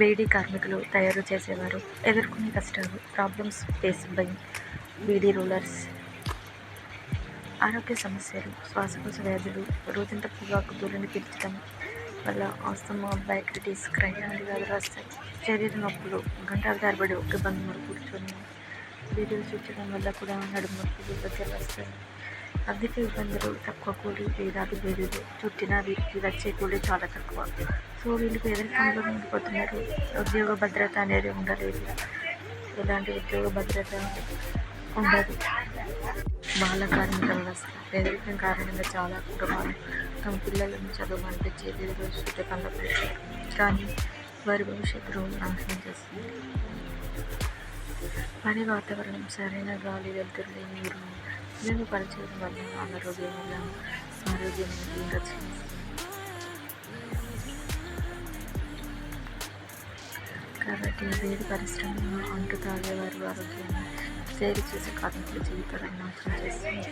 బీడీ కార్మికులు తయారు చేసేవారు. ఎదుర్కొనే కష్టాలు problems face by beedi rollers ఆరోగ్య సమస్యలు శ్వాసకోశ వ్యాధులు రోజంతా పొగాకు దూరిని పీల్చడం వల్ల ఆస్తమా బైక్రిటీస్ క్రైనాలు వ్యాధులు వస్తాయి శరీర నొప్పులు గంటల తరబడి ఒక బంధువులు కూర్చొని వీడియోలు చూడడం వల్ల కూడా నడుము నొప్పులు దగ్గర వస్తాయి. ఆర్థిక ఇబ్బందులు తక్కువ కూలి వేలాది బీడీలు చుట్టిన వీరికి వచ్చే కూలి చాలా తక్కువ. సో వీళ్ళు పేదరికంలో ఉండిపోతున్నారు. ఉద్యోగ భద్రత అనేది ఉండలేదు. ఎలాంటి ఉద్యోగ భద్రత ఉండదు. బాల కార్మిక వ్యవస్థ పేదరికం కారణంగా చాలా కుటుంబాలు తమ పిల్లలను చదువు అనిపించే భవిష్యత్తు చుట్టకంలో కానీ వారి భవిష్యత్తును నాశనం చేస్తుంది. పని వాతావరణం సరైన గాలి వెళ్తురు నీరు నేను పనిచేయడం వల్ల అనారోగ్యం వల్ల ఆరోగ్యం ఇంకా కాబట్టి వేడి పరిశ్రమ అంటు తాగేవారి ఆరోగ్యాన్ని సేరి చేసే కార్మికుల జీవితాలను నాశనం చేస్తుంది.